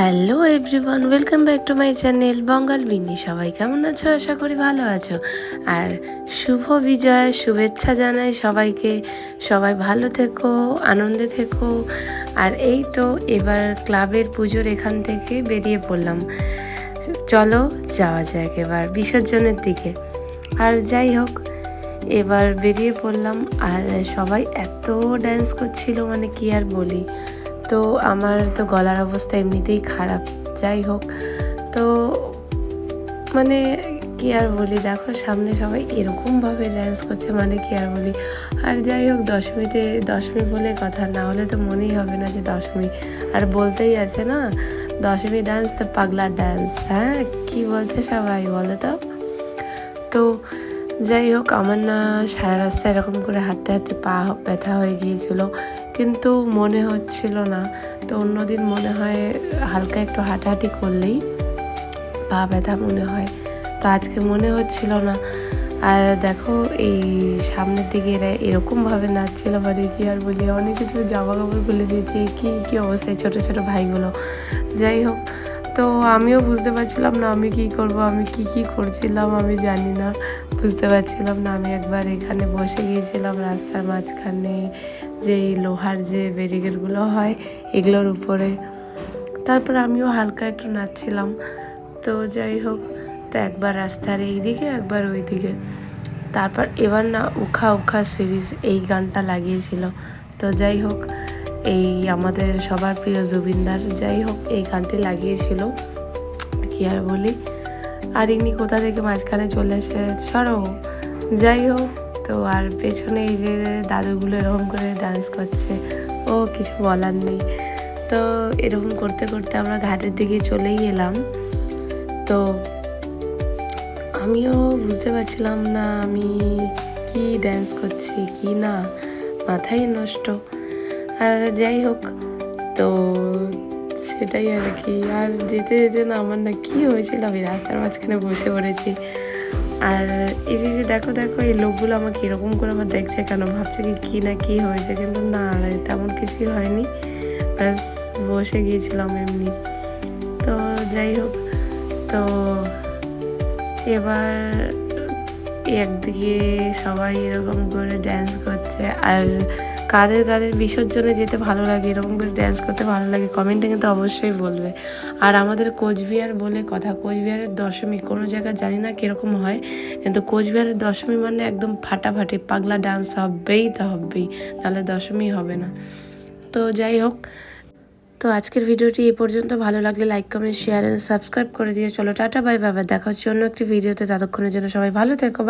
Hello everyone welcome back to my channel Bangal Binni সবাই কেমন আছো? আশা করি ভালো আছো। আর শুভ বিজয়, শুভেচ্ছা জানাই সবাইকে। সবাই ভালো থেকো, আনন্দে থেকো। আর এই তো এবার ক্লাবের পুজোর এখান থেকে বেরিয়ে পড়লাম। চলো যাওয়া যাক এবার বিসর্জনের দিকে। আর যাই হোক, এবার বেরিয়ে পড়লাম। আর সবাই এত ড্যান্স করছিল মানে কি আর বলি। তো আমার তো গলার অবস্থা এমনিতেই খারাপ। যাই হোক, তো মানে কি আর বলি, দেখো সামনে সবাই এরকমভাবে ড্যান্স করছে মানে কি আর বলি। আর যাই হোক, দশমীতে, দশমী বলে কথা, না হলে তো মনেই হবে না যে দশমী। আর বলতেই আছে না, দশমী ডান্স তো পাগলা ডান্স হ্যাঁ? কি বলছে সবাই বলো তো? তো যাই হোক আমার না সারা রাস্তা এরকম করে হাঁটতে হাতে পা ব্যথা হয়ে গিয়েছিল, কিন্তু মনে হচ্ছিল না। তো অন্যদিন মনে হয় হালকা একটু হাঁটাহাঁটি করলেই পা ব্যথা মনে হয়। তো আজকে মনে হচ্ছিল না। আর দেখো, এই সামনের দিকে এরা এরকমভাবে নাচছিল মানে কি আর বলি, অনেক কিছু জামা কাপড় খুলে দিয়েছে কি কি অবস্থায় ছোট ছোট ভাইগুলো। যাই হোক তো আমিও বুঝতে পারছিলাম না আমি কি করব, আমি কি কি করছিলাম, আমি জানি না। বুঝতে পারছিলাম না। আমি একবার এখানে বসে গিয়েছিলাম রাস্তার মাঝখানে, যে লোহার যে ব্যারিকেডগুলো হয় এগুলোর উপরে। তারপর আমিও হালকা একটু নাচছিলাম। তো যাই হোক, তো একবার রাস্তার এই দিকে একবার ওই দিকে তারপর এবার না উখা উখা সিরিজ এই গানটা লাগিয়েছিল। তো যাই হোক, এই আমাদের সবার প্রিয় জুবিনদার যাই হোক, এই গানটি লাগিয়েছিল। কি আর বলি? আর ইনি কোথা থেকে মাঝখানে চলে এসে সরো। যাই হোক, তো আর পেছনে এই যে দাদুগুলো এরকম করে ডান্স করছে, ও কিছু বলার নেই। তো এরকম করতে করতে আমরা ঘাটের দিকে চলেই এলাম। তো আমিও বুঝতে পারছিলাম না আমি কি ড্যান্স করছি, কি না, মাথাই নষ্ট। আর যাই হোক, তো সেটাই আর কি। আর যেতে যেতে না আমার না কী হয়েছিল, আমি রাস্তার মাঝখানে বসে পড়েছি। আর এই যে দেখো দেখো, এই লোকগুলো আমাকে এরকম করে আমার দেখছে কেন? ভাবছে কি, কী না কী হয়েছে? কিন্তু না তেমন কিছুই হয়নি। ব্যাস, বসে গিয়েছিলাম এমনি। তো যাই হোক, তো এবার একদিকে সবাই এরকম করে ড্যান্স করছে, আর কাদের কাদের বিসর্জনে যেতে ভালো লাগে, এরকম করে ড্যান্স করতে ভালো লাগে কমেন্টে কিন্তু অবশ্যই বলবে। আর আমাদের কোচবিহার বলে কথা, কোচবিহারের দশমী কোনো জায়গায় জানি না কীরকম হয়, কিন্তু কোচবিহারের দশমী মানে একদম ফাটাফাটি, পাগলা ডান্স হবেই তো হবেই, নাহলে দশমী হবে না। তো যাই হোক, তো আজকের ভিডিওটি এ পর্যন্ত, ভালো লাগলে like comment share and subscribe করে দিয়ে চলো, টাটা বাই বাবা দেখা হচ্ছে অন্য একটি ভিডিওতে, ততক্ষণের জন্য সবাই ভালো থেকো